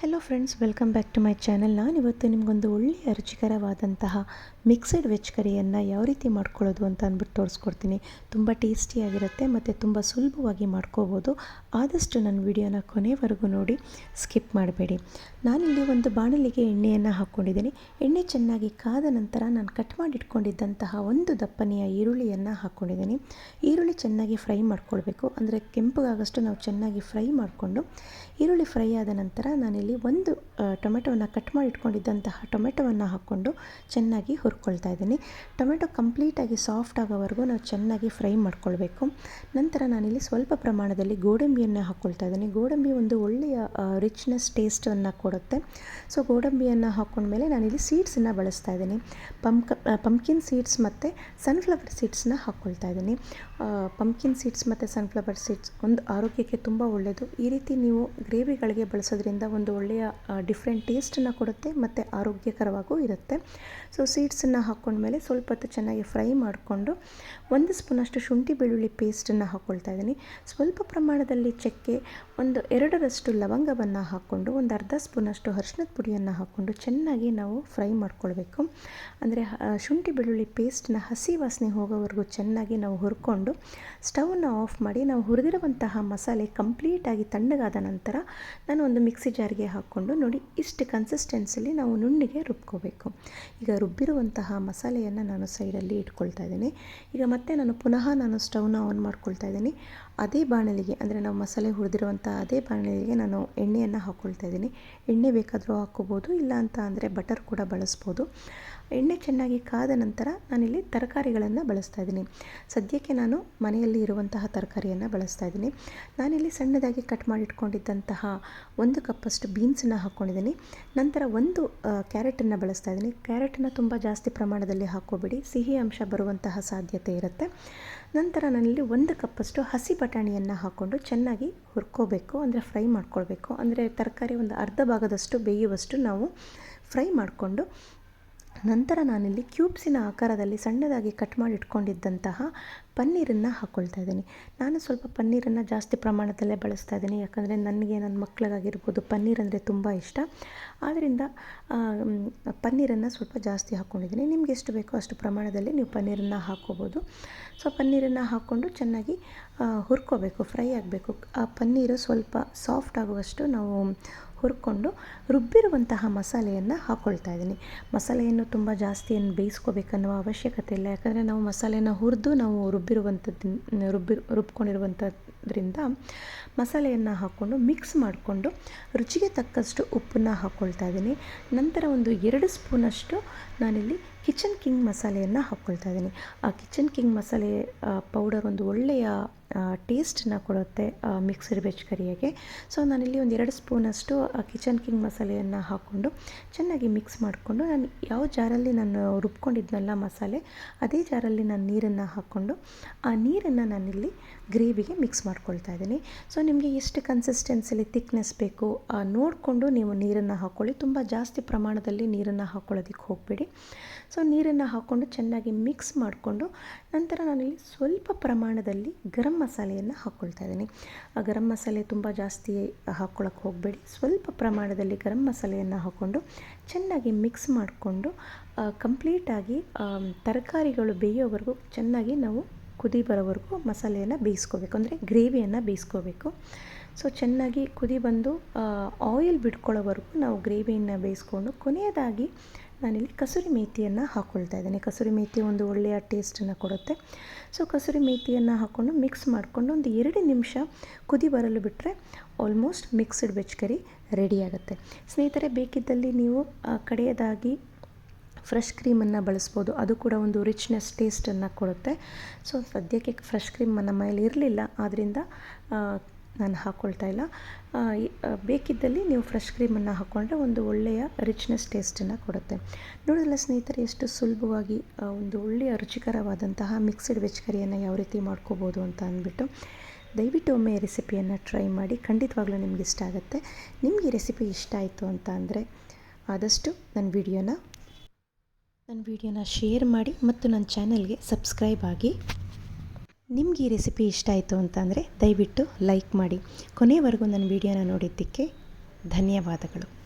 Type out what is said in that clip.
Hello friends welcome back to my channel ನಾನು ಇವತ್ತು ನಿಮಗೊಂದು ಒಳ್ಳೆಯ ರುಚಿಕರವಾದಂತಹ ಮಿಕ್ಸಡ್ ವೆಜ್ ಕರಿಯನ್ನು ಯಾವ ರೀತಿ ಮಾಡ್ಕೊಳ್ಳೋದು ಅಂತ ಅಂದ್ಬಿಟ್ಟು ತೋರಿಸ್ಕೊಡ್ತೀನಿ. ತುಂಬ ಟೇಸ್ಟಿಯಾಗಿರುತ್ತೆ ಮತ್ತು ತುಂಬ ಸುಲಭವಾಗಿ ಮಾಡ್ಕೋಬೋದು. ಆದಷ್ಟು ನನ್ನ ವಿಡಿಯೋನ ಕೊನೆವರೆಗೂ ನೋಡಿ ಸ್ಕಿಪ್ ಮಾಡಬೇಡಿ. ನಾನಿಲ್ಲಿ ಒಂದು ಬಾಣಲಿಗೆ ಎಣ್ಣೆಯನ್ನು ಹಾಕ್ಕೊಂಡಿದ್ದೀನಿ. ಎಣ್ಣೆ ಚೆನ್ನಾಗಿ ಕಾದ ನಂತರ ನಾನು ಕಟ್ ಮಾಡಿಟ್ಕೊಂಡಿದ್ದಂತಹ ಒಂದು ದಪ್ಪನೆಯ ಈರುಳ್ಳಿಯನ್ನು ಹಾಕ್ಕೊಂಡಿದ್ದೀನಿ. ಈರುಳ್ಳಿ ಚೆನ್ನಾಗಿ ಫ್ರೈ ಮಾಡ್ಕೊಳ್ಬೇಕು. ಅಂದರೆ ಕೆಂಪಗಾಗಷ್ಟು ನಾವು ಚೆನ್ನಾಗಿ ಫ್ರೈ ಮಾಡಿಕೊಂಡು, ಈರುಳ್ಳಿ ಫ್ರೈ ಆದ ನಂತರ ನಾನಿಲ್ಲಿ ಒಂದು ಟೊಮೆಟೊವನ್ನು ಕಟ್ ಮಾಡಿ ಇಟ್ಕೊಂಡಿದ್ದಂತಹ ಟೊಮೆಟೊವನ್ನು ಹಾಕ್ಕೊಂಡು ಚೆನ್ನಾಗಿ ಹುರ್ಕೊಳ್ತಾ ಇದ್ದೀನಿ. ಟೊಮೆಟೊ ಕಂಪ್ಲೀಟಾಗಿ ಸಾಫ್ಟ್ ಆಗೋವರೆಗೂ ನಾವು ಚೆನ್ನಾಗಿ ಫ್ರೈ ಮಾಡ್ಕೊಳ್ಬೇಕು. ನಂತರ ನಾನಿಲ್ಲಿ ಸ್ವಲ್ಪ ಪ್ರಮಾಣದಲ್ಲಿ ಗೋಡಂಬಿಯನ್ನು ಹಾಕ್ಕೊಳ್ತಾ ಇದ್ದೀನಿ. ಗೋಡಂಬಿ ಒಂದು ಒಳ್ಳೆಯ ರಿಚ್ನೆಸ್ ಟೇಸ್ಟನ್ನು ಕೊಡುತ್ತೆ. ಸೊ ಗೋಡಂಬಿಯನ್ನು ಹಾಕ್ಕೊಂಡ್ಮೇಲೆ ನಾನಿಲ್ಲಿ ಸೀಡ್ಸನ್ನು ಬಳಸ್ತಾ ಇದ್ದೀನಿ. ಪಂಕ್ ಪಂಪ್ಕಿನ್ ಸೀಡ್ಸ್ ಮತ್ತು ಸನ್ಫ್ಲವರ್ ಸೀಡ್ಸ್ನ ಹಾಕ್ಕೊಳ್ತಾ ಇದ್ದೀನಿ. ಪಂಪ್ಕಿನ್ ಸೀಡ್ಸ್ ಮತ್ತು ಸನ್ಫ್ಲವರ್ ಸೀಡ್ಸ್ ಒಂದು ಆರೋಗ್ಯಕ್ಕೆ ತುಂಬ ಒಳ್ಳೆಯದು. ಈ ರೀತಿ ನೀವು ಗ್ರೇವಿಗಳಿಗೆ ಬಳಸೋದ್ರಿಂದ ಒಂದು ಒಳ್ಳೆಯ ಡಿಫ್ರೆಂಟ್ ಟೇಸ್ಟನ್ನು ಕೊಡುತ್ತೆ ಮತ್ತು ಆರೋಗ್ಯಕರವಾಗೂ ಇರುತ್ತೆ. ಸೊ ಸೀಡ್ಸನ್ನು ಹಾಕ್ಕೊಂಡ್ಮೇಲೆ ಸ್ವಲ್ಪ ಹೊತ್ತು ಚೆನ್ನಾಗಿ ಫ್ರೈ ಮಾಡಿಕೊಂಡು ಒಂದು ಸ್ಪೂನಷ್ಟು ಶುಂಠಿ ಬೆಳ್ಳುಳ್ಳಿ ಪೇಸ್ಟನ್ನು ಹಾಕ್ಕೊಳ್ತಾ ಇದ್ದೀನಿ. ಸ್ವಲ್ಪ ಪ್ರಮಾಣದಲ್ಲಿ ಚಕ್ಕೆ, ಒಂದು ಎರಡರಷ್ಟು ಲವಂಗವನ್ನು ಹಾಕ್ಕೊಂಡು ಒಂದು ಅರ್ಧ ಸ್ಪೂನಷ್ಟು ಅರಿಶಿನದ ಪುಡಿಯನ್ನು ಹಾಕ್ಕೊಂಡು ಚೆನ್ನಾಗಿ ನಾವು ಫ್ರೈ ಮಾಡ್ಕೊಳ್ಬೇಕು. ಅಂದರೆ ಶುಂಠಿ ಬೆಳ್ಳುಳ್ಳಿ ಪೇಸ್ಟನ್ನ ಹಸಿ ವಾಸನೆ ಹೋಗೋವರೆಗೂ ಚೆನ್ನಾಗಿ ನಾವು ಹುರ್ಕೊಂಡು ಸ್ಟವನ್ನು ಆಫ್ ಮಾಡಿ ನಾವು ಹುರಿದಿರುವಂತಹ ಮಸಾಲೆ ಕಂಪ್ಲೀಟಾಗಿ ತಣ್ಣಗಾದ ನಂತರ ನಾನು ಒಂದು ಮಿಕ್ಸಿ ಜಾರ್ಗೆ ಹಾಕ್ಕೊಂಡು ನೋಡಿ, ಇಷ್ಟು ಕನ್ಸಿಸ್ಟೆನ್ಸಲ್ಲಿ ನಾವು ನುಣ್ಣಿಗೆ ರುಬ್ಕೋಬೇಕು. ಈಗ ರುಬ್ಬಿರುವಂತಹ ಮಸಾಲೆಯನ್ನು ನಾನು ಸೈಡಲ್ಲಿ ಇಟ್ಕೊಳ್ತಾ ಇದ್ದೀನಿ. ಈಗ ಮತ್ತೆ ನಾನು ಪುನಃ ನಾನು ಸ್ಟವ್ನ ಆನ್ ಮಾಡ್ಕೊಳ್ತಾ ಇದ್ದೀನಿ. ಅದೇ ಬಾಣಲಿಗೆ, ಅಂದರೆ ನಾವು ಮಸಾಲೆ ಹುರಿದಿರುವಂಥ ಅದೇ ಬಾಣಲಿಗೆ ನಾನು ಎಣ್ಣೆಯನ್ನು ಹಾಕ್ಕೊಳ್ತಾ ಇದ್ದೀನಿ. ಎಣ್ಣೆ ಬೇಕಾದರೂ ಹಾಕ್ಕೋಬೋದು, ಇಲ್ಲ ಅಂತ ಅಂದರೆ ಬಟರ್ ಕೂಡ ಬಳಸ್ಬೋದು. ಎಣ್ಣೆ ಚೆನ್ನಾಗಿ ಕಾದ ನಂತರ ನಾನಿಲ್ಲಿ ತರಕಾರಿಗಳನ್ನು ಬಳಸ್ತಾ ಇದ್ದೀನಿ. ಸದ್ಯಕ್ಕೆ ನಾನು ಮನೆಯಲ್ಲಿ ಇರುವಂತಹ ತರಕಾರಿಯನ್ನು ಬಳಸ್ತಾ ಇದ್ದೀನಿ. ನಾನಿಲ್ಲಿ ಸಣ್ಣದಾಗಿ ಕಟ್ ಮಾಡಿಟ್ಕೊಂಡಿದ್ದಂತಹ ಒಂದು ಕಪ್ಪಷ್ಟು ಬೀನ್ಸನ್ನು ಹಾಕ್ಕೊಂಡಿದ್ದೀನಿ. ನಂತರ ಒಂದು ಕ್ಯಾರೆಟನ್ನು ಬಳಸ್ತಾ ಇದ್ದೀನಿ. ಕ್ಯಾರೆಟನ್ನು ತುಂಬ ಜಾಸ್ತಿ ಪ್ರಮಾಣದಲ್ಲಿ ಹಾಕ್ಕೋಬೇಡಿ. ಸಿಹಿ ಅಂಶ ಬರುವಂತಹ ಸಾಧ್ಯತೆ ಇರುತ್ತೆ. ನಂತರ ನಾನಿಲ್ಲಿ ಒಂದು ಕಪ್ಪಷ್ಟು ಹಸಿ ಬಟಾಣಿಯನ್ನು ಹಾಕ್ಕೊಂಡು ಚೆನ್ನಾಗಿ ಹುರ್ಕೋಬೇಕು, ಅಂದರೆ ಫ್ರೈ ಮಾಡ್ಕೊಳ್ಬೇಕು. ಅಂದರೆ ತರಕಾರಿ ಒಂದು ಅರ್ಧ ಭಾಗದಷ್ಟು ಬೇಯುವಷ್ಟು ನಾವು ಫ್ರೈ ಮಾಡಿಕೊಂಡು ನಂತರ ನಾನಿಲ್ಲಿ ಕ್ಯೂಬ್ಸಿನ ಆಕಾರದಲ್ಲಿ ಸಣ್ಣದಾಗಿ ಕಟ್ ಮಾಡಿ ಇಟ್ಕೊಂಡಿದ್ದಂತಹ ಪನ್ನೀರನ್ನು ಹಾಕ್ಕೊಳ್ತಾ ಇದ್ದೀನಿ. ನಾನು ಸ್ವಲ್ಪ ಪನ್ನೀರನ್ನು ಜಾಸ್ತಿ ಪ್ರಮಾಣದಲ್ಲೇ ಬಳಸ್ತಾ ಇದ್ದೀನಿ. ಯಾಕಂದರೆ ನನಗೆ ನನ್ನ ಮಕ್ಕಳಿಗಾಗಿರ್ಬೋದು ಪನ್ನೀರ್ ಅಂದರೆ ತುಂಬ ಇಷ್ಟ. ಆದ್ದರಿಂದ ಪನ್ನೀರನ್ನು ಸ್ವಲ್ಪ ಜಾಸ್ತಿ ಹಾಕ್ಕೊಂಡಿದ್ದೀನಿ ನಿಮ್ಗೆ ಎಷ್ಟು ಬೇಕೋ ಅಷ್ಟು ಪ್ರಮಾಣದಲ್ಲಿ ನೀವು ಪನ್ನೀರನ್ನು ಹಾಕ್ಕೋಬೋದು ಸೊ, ಪನ್ನೀರನ್ನು ಹಾಕ್ಕೊಂಡು ಚೆನ್ನಾಗಿ ಹುರ್ಕೋಬೇಕು, ಫ್ರೈ ಆಗಬೇಕು. ಆ ಪನ್ನೀರು ಸ್ವಲ್ಪ ಸಾಫ್ಟ್ ಆಗುವಷ್ಟು ನಾವು ಹುರ್ಕೊಂಡು ರುಬ್ಬಿರುವಂತಹ ಮಸಾಲೆಯನ್ನು ಹಾಕ್ಕೊಳ್ತಾ ಇದ್ದೀನಿ. ಮಸಾಲೆಯನ್ನು ತುಂಬ ಜಾಸ್ತಿ ಏನು ಬೇಯಿಸ್ಕೋಬೇಕನ್ನುವ ಅವಶ್ಯಕತೆ ಇಲ್ಲ. ಯಾಕಂದರೆ ನಾವು ಮಸಾಲೆನ ಹುರಿದು ನಾವು ರುಬ್ಬಿರುವಂಥದ್ದು ರುಬ್ಬಿ, ರುಬ್ಕೊಂಡಿರುವಂಥದ್ರಿಂದ ಮಸಾಲೆಯನ್ನು ಹಾಕ್ಕೊಂಡು ಮಿಕ್ಸ್ ಮಾಡಿಕೊಂಡು ರುಚಿಗೆ ತಕ್ಕಷ್ಟು ಉಪ್ಪನ್ನು ಹಾಕ್ಕೊಳ್ತಾ ಇದ್ದೀನಿ. ನಂತರ ಒಂದು ಎರಡು ಸ್ಪೂನಷ್ಟು ನಾನಿಲ್ಲಿ ಕಿಚನ್ ಕಿಂಗ್ ಮಸಾಲೆಯನ್ನು ಹಾಕ್ಕೊಳ್ತಾ ಇದ್ದೀನಿ. ಆ ಕಿಚನ್ ಕಿಂಗ್ ಮಸಾಲೆ ಪೌಡರ್ ಒಂದು ಒಳ್ಳೆಯ ಟೇಸ್ಟನ್ನ ಕೊಡುತ್ತೆ ಮಿಕ್ಸಡ್ ವೆಜ್ ಕರಿಯಾಗೆ ಸೊ ನಾನಿಲ್ಲಿ ಒಂದು ಎರಡು ಸ್ಪೂನಷ್ಟು ಕಿಚನ್ ಕಿಂಗ್ ಮಸಾಲೆಯನ್ನು ಹಾಕ್ಕೊಂಡು ಚೆನ್ನಾಗಿ ಮಿಕ್ಸ್ ಮಾಡಿಕೊಂಡು ನಾನು ಯಾವ ಜಾರಲ್ಲಿ ನಾನು ರುಬ್ಕೊಂಡಿದ್ನಲ್ಲ ಮಸಾಲೆ, ಅದೇ ಜಾರಲ್ಲಿ ನಾನು ನೀರನ್ನು ಹಾಕ್ಕೊಂಡು ಆ ನೀರನ್ನು ನಾನಿಲ್ಲಿ ಗ್ರೇವಿಗೆ ಮಿಕ್ಸ್ ಮಾಡ್ಕೊಳ್ತಾ ಇದ್ದೀನಿ. ಸೊ ನಿಮಗೆ ಎಷ್ಟು ಕನ್ಸಿಸ್ಟೆನ್ಸಿಲಿ ತಿಕ್ನೆಸ್ ಬೇಕು ನೋಡಿಕೊಂಡು ನೀವು ನೀರನ್ನು ಹಾಕ್ಕೊಳ್ಳಿ ತುಂಬ ಜಾಸ್ತಿ ಪ್ರಮಾಣದಲ್ಲಿ ನೀರನ್ನು ಹಾಕ್ಕೊಳ್ಳೋದಕ್ಕೆ ಹೋಗಬೇಡಿ. ಸೊ ನೀರನ್ನು ಹಾಕ್ಕೊಂಡು ಚೆನ್ನಾಗಿ ಮಿಕ್ಸ್ ಮಾಡಿಕೊಂಡು ನಂತರ ನಾನಿಲ್ಲಿ ಸ್ವಲ್ಪ ಪ್ರಮಾಣದಲ್ಲಿ ಗರಂ ಮಸಾಲೆಯನ್ನು ಹಾಕ್ಕೊಳ್ತಾ ಇದ್ದೀನಿ. ಆ ಗರಂ ಮಸಾಲೆ ತುಂಬ ಜಾಸ್ತಿ ಹಾಕ್ಕೊಳಕ್ಕೆ ಹೋಗಬೇಡಿ. ಸ್ವಲ್ಪ ಪ್ರಮಾಣದಲ್ಲಿ ಗರಂ ಮಸಾಲೆಯನ್ನು ಹಾಕ್ಕೊಂಡು ಚೆನ್ನಾಗಿ ಮಿಕ್ಸ್ ಮಾಡಿಕೊಂಡು ಕಂಪ್ಲೀಟಾಗಿ ತರಕಾರಿಗಳು ಬೇಯೋವರೆಗೂ ಚೆನ್ನಾಗಿ ನಾವು ಕುದಿ ಬರೋವರೆಗೂ ಮಸಾಲೆಯನ್ನು ಬೇಯಿಸ್ಕೋಬೇಕು. ಅಂದರೆ ಗ್ರೇವಿಯನ್ನು ಬೇಯಿಸ್ಕೋಬೇಕು. ಸೊ ಚೆನ್ನಾಗಿ ಕುದಿ ಬಂದು ಆಯಿಲ್ ಬಿಟ್ಕೊಳ್ಳೋವರೆಗೂ ನಾವು ಗ್ರೇವಿಯನ್ನು ಬೇಯಿಸ್ಕೊಂಡು ಕೊನೆಯದಾಗಿ ನಾನಿಲ್ಲಿ ಕಸೂರಿ ಮೇಥಿಯನ್ನು ಹಾಕ್ಕೊಳ್ತಾ ಇದ್ದೀನಿ. ಕಸೂರಿ ಮೇಥಿ ಒಂದು ಒಳ್ಳೆಯ ಟೇಸ್ಟನ್ನು ಕೊಡುತ್ತೆ. ಸೊ ಕಸೂರಿ ಮೇಥಿಯನ್ನು ಹಾಕ್ಕೊಂಡು ಮಿಕ್ಸ್ ಮಾಡಿಕೊಂಡು ಒಂದು ಎರಡು ನಿಮಿಷ ಕುದಿ ಬರಲು ಬಿಟ್ಟರೆ ಆಲ್ಮೋಸ್ಟ್ ಮಿಕ್ಸ್ಡ್ ವೆಜ್ ಕರಿ ರೆಡಿಯಾಗುತ್ತೆ ಸ್ನೇಹಿತರೆ, ಬೇಕಿದ್ದಲ್ಲಿ ನೀವು ಕಡೆಯದಾಗಿ ಫ್ರೆಶ್ ಕ್ರೀಮನ್ನು ಬಳಸ್ಬೋದು. ಅದು ಕೂಡ ಒಂದು ರಿಚ್ನೆಸ್ ಟೇಸ್ಟನ್ನು ಕೊಡುತ್ತೆ. ಸೊ ಸದ್ಯಕ್ಕೆ ಫ್ರೆಶ್ ಕ್ರೀಮ್ ನಮ್ಮ ಮನೇಲಿ ಇರಲಿಲ್ಲ ಆದ್ದರಿಂದ ನಾನು ಹಾಕ್ಕೊಳ್ತಾ ಇಲ್ಲ. ಬೇಕಿದ್ದಲ್ಲಿ ನೀವು ಫ್ರೆಶ್ ಕ್ರೀಮನ್ನು ಹಾಕ್ಕೊಂಡ್ರೆ ಒಂದು ಒಳ್ಳೆಯ ರಿಚ್ನೆಸ್ ಟೇಸ್ಟನ್ನು ಕೊಡುತ್ತೆ. ನೋಡಿದ್ರಲ್ಲ ಸ್ನೇಹಿತರೆ, ಎಷ್ಟು ಸುಲಭವಾಗಿ ಒಂದು ಒಳ್ಳೆಯ ರುಚಿಕರವಾದಂತಹ ಮಿಕ್ಸ್ಡ್ ವೆಜ್ ಕರಿಯನ್ನು ಯಾವ ರೀತಿ ಮಾಡ್ಕೋಬೋದು ಅಂತ ಅಂದ್ಬಿಟ್ಟು ದಯವಿಟ್ಟು ಒಮ್ಮೆ ರೆಸಿಪಿಯನ್ನು ಟ್ರೈ ಮಾಡಿ, ಖಂಡಿತವಾಗ್ಲೂ ನಿಮ್ಗೆ ಇಷ್ಟ ಆಗುತ್ತೆ. ನಿಮಗೆ ರೆಸಿಪಿ ಇಷ್ಟ ಆಯಿತು ಅಂತ ಅಂದರೆ ಆದಷ್ಟು ನನ್ನ ವಿಡಿಯೋನ ನನ್ನ ವಿಡಿಯೋನ ಶೇರ್ ಮಾಡಿ ಮತ್ತು ನನ್ನ ಚಾನಲ್ಗೆ ಸಬ್ಸ್ಕ್ರೈಬ್ ಆಗಿ. ನಿಮ್ಗೆ ಈ ರೆಸಿಪಿ ಇಷ್ಟ ಆಯಿತು ಅಂತಂದರೆ ದಯವಿಟ್ಟು ಲೈಕ್ ಮಾಡಿ. ಕೊನೆಯವರೆಗೂ ನನ್ನ ವಿಡಿಯೋನ ನೋಡಿದ್ದಕ್ಕೆ ಧನ್ಯವಾದಗಳು.